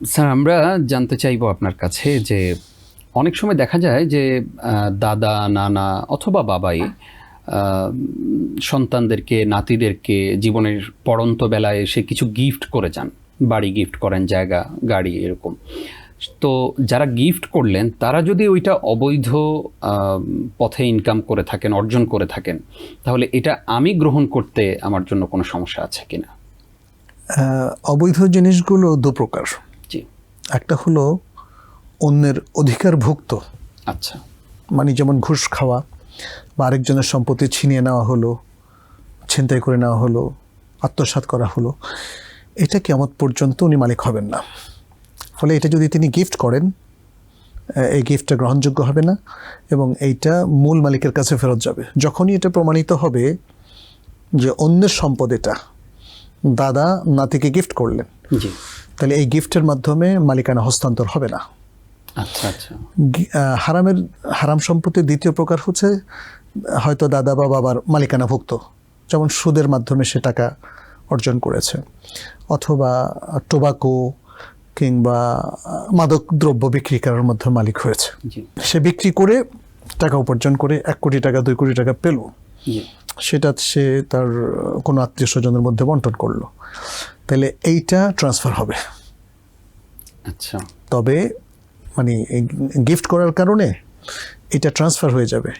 Sir, আমরা জানতে চাইব আপনার কাছে যে অনেক সময় দেখা যায় যে দাদা, নানা অথবা বাবাই সন্তানদেরকে, নাতিদেরকে জীবনের পড়ন্ত বেলায় এসে কিছু গিফট করে যান। বাড়ি গিফট করেন, জায়গা, গাড়ি এরকম। তো যারা গিফট করলেন, তারা যদি ওইটা অবৈধ পথে ইনকাম করে থাকেন, অর্জন করে থাকেন, তাহলে এটা আমি গ্রহণ করতে আমার জন্য কোনো সমস্যা আছে কিনা? অবৈধ জিনিসগুলো দু প্রকার একটা হলো অন্যের অধিকারভুক্ত। আচ্ছা। মানে যেমন ঘুষ খাওয়া বা আরেকজনের সম্পত্তি ছিনিয়ে নেওয়া হলো ছিনতাই করে নেওয়া হলো আত্মসাৎ করা হলো এটা কেমন পর্যন্ত উনি মালিক হবেন না। ফলে এটা যদি তিনি গিফট করেন এই গিফটটা গ্রহণযোগ্য হবে না এবং এইটা মূল মালিকের কাছে ফেরত যাবে। যখনই এটা প্রমাণিত হবে যে অন্যের সম্পদ এটা দাদা নাতিকে গিফট করলেন। জি। তাহলে এই গিফটের মাধ্যমে মালিকানা হস্তান্তর হবে না। আচ্ছা আচ্ছা। হারামের হারাম সম্পত্তির দ্বিতীয় প্রকার হচ্ছে হয়তো দাদা বা বাবার মালিকানাভুক্ত যেমন সুদের মাধ্যমে সে টাকা অর্জন করেছে অথবা টোবাকো কিংবা মাদক দ্রব্য বিক্রি করার মাধ্যমে মালিক হয়েছে। সে বিক্রি করে টাকা উপার্জন করে এক কোটি টাকা দুই কোটি টাকা পেল। সেটা সে তার কোনো আত্মীয় স্বজনের মধ্যে বন্টন করল। তাহলে এইটা ট্রান্সফার হবে। আচ্ছা। তবে মানে গিফট করার কারণে এটা ট্রান্সফার হয়ে যাবে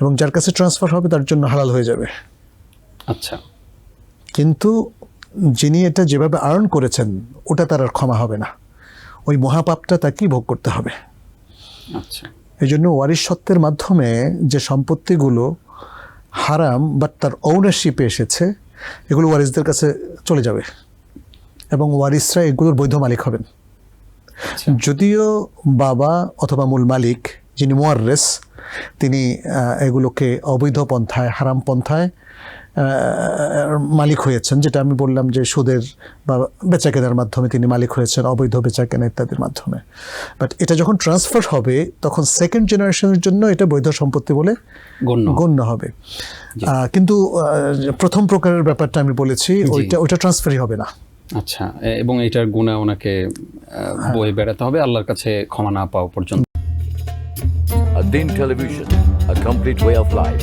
এবং যার কাছে ট্রান্সফার হবে তার জন্য হালাল হয়ে যাবে। আচ্ছা। কিন্তু যিনি এটা যেভাবে আর্ন করেছেন ওটা তার আর ক্ষমা হবে না। ওই মহাপাপটা তাকেই ভোগ করতে হবে। আচ্ছা। এই জন্য ওয়ারিশ সত্ত্বের মাধ্যমে যে সম্পত্তিগুলো হারাম বাট তার ওনারশিপে এসেছে এগুলো ওয়ারিসদের কাছে চলে যাবে। এবং ওয়ারিসরা এগুলোর বৈধ মালিক হবেন। আচ্ছা। যদিও বাবা অথবা মূল মালিক যিনি মোয়ারেস তিনি এগুলোকে অবৈধ পন্থায় হারাম পন্থায় মালিক হয়েছেন যেটা আমি বললাম যে সুদের বা বেচাকেনার মাধ্যমে তিনি মালিক হয়েছেন অবৈধ বেচাকেনা ইত্যাদির মাধ্যমে। বাট এটা যখন ট্রান্সফার হবে তখন সেকেন্ড জেনারেশনের জন্য এটা বৈধ সম্পত্তি বলে গণ্য। গণ্য হবে। কিন্তু প্রথম প্রকারের ব্যাপারটা আমি বলেছি ওইটা ওইটা ট্রান্সফারই হবে না। আচ্ছা এবং এটার গুণে ওনাকে আহ, বয়ে বেড়াতে হবে আল্লাহর কাছে ক্ষমা না পাওয়া পর্যন্ত। Din Television, a complete way of life.